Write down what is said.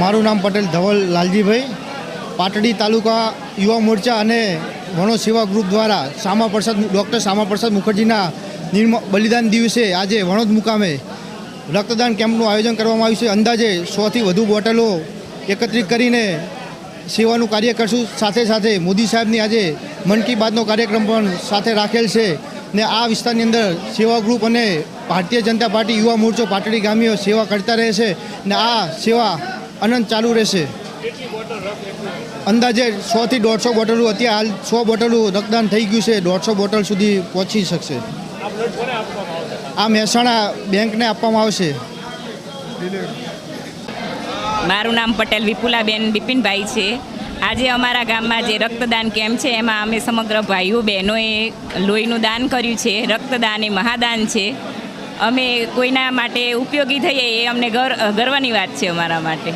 મારું નામ પટેલ ધવલ લાલજીભાઈ. પાટડી તાલુકા યુવા મોરચા અને વણો સેવા ગ્રુપ દ્વારા શ્યામા પ્રસાદ ડૉક્ટર શ્યામા પ્રસાદ મુખર્જીના નિર્મ બલિદાન દિવસે આજે વણોદ મુકામે રક્તદાન કેમ્પનું આયોજન કરવામાં આવ્યું છે. અંદાજે સોથી વધુ બોટલો એકત્રિત કરીને સેવાનું કાર્ય કરશું. સાથે સાથે મોદી સાહેબની આજે મન કી બાતનો કાર્યક્રમ પણ સાથે રાખેલ છે ને આ વિસ્તારની અંદર સેવા ગ્રુપ અને ભારતીય જનતા પાર્ટી યુવા મોરચો પાટડી ગામીઓ સેવા કરતા રહે છે ને આ સેવા અનંત ચાલુ રહેશે. અંદાજે સોથી દોઢસો બોટલો અત્યારે હાલ સો બોટલો રક્તદાન થઈ ગયું છે. દોઢસો બોટલ સુધી પહોંચી શકશે. આ મહેસાણા બેંકને આપવામાં આવશે. મારું નામ પટેલ વિપુલાબેન બિપિનભાઈ છે. આજે અમારા ગામમાં જે રક્તદાન કેમ્પ છે, એમાં અમે સમગ્ર ભાઈઓ બહેનોએ લોહીનું દાન કર્યું છે. રક્તદાન એ મહાદાન છે. અમે કોઈના માટે ઉપયોગી થઈએ એ અમને ગર્વ ગર્વની વાત છે અમારા માટે.